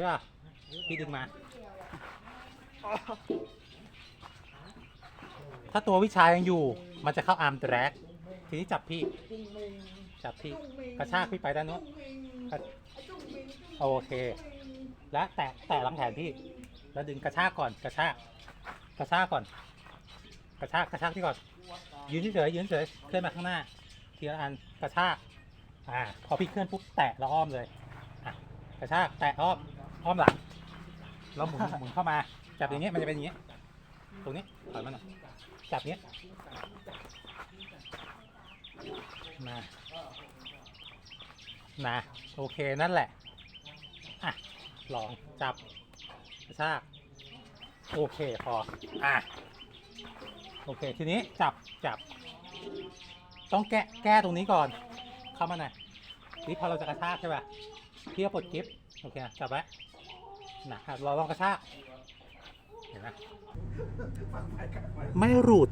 ช่ป่ะพี่ดึงมา ถ้าตัววิชายังอยู่ มันจะเข้าอาร์มแดรกทีนี้จับพี่ จับพี่ กระชากพี่ไปด้านนู้นกระโอเค และแตะแตะหลังแขนพี่ แล้วดึงกระชากก่อน กระชาก กระชากก่อน กระชาก กระชากที่ก่อน ยืนเฉยๆยืนเฉยๆเคลื่อนมาข้างหน้า ทีละอัน กระชาก อ่า พอพี่เคลื่อนปุ๊บแตะแล้วอ้อมเลย อะ กระชาก แตะอ้อม อ้อมหลังแล้วหมุนหมุนเข้ามา จับอย่างเงี้ยมันจะเป็นอย่างเงี้ยตรงนี้ถอยมาหน่อยจับเนี้ยมานะโอเคนั่นแหละอะลองจับกระชากโอเคพออะโอเค ทีนี้จับจับ ต้องแก้แก้ตรงนี้ก่อน เข้ามาหน่อยนี่พอเราจะกระชากใช่ป่ะพี่ก็ปลดกิฟต์โอเคจับไว้ นะอะเราลองกระชากเห็นไหมไม่รูด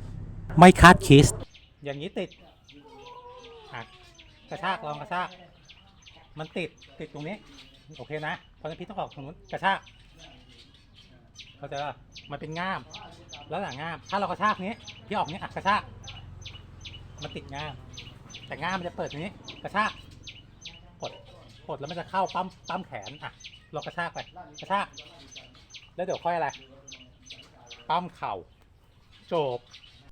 ไม่คาดคิส อย่างนี้ติดอะกระชากลองกระชาก มันติดติดตรงนี้ โอเคนะเพราะฉะนั้นพี่ต้องออกตรงนู้นกระชากเข้าใจป่ะมันเป็นง่าม แล้วหลังง่าม ถ้าเรากระชากนี้พี่ออกนี้อะกระชาก มันติดง่าม แต่ง่ามมันจะเปิดตรงนี้ กระชากกด กดแล้วมันจะเข้าปั๊มปั๊มแขนอะลองกระชากไปกระชาก แล้วเดี๋ยวค่อยอะไร ปั๊มเข่าโจบ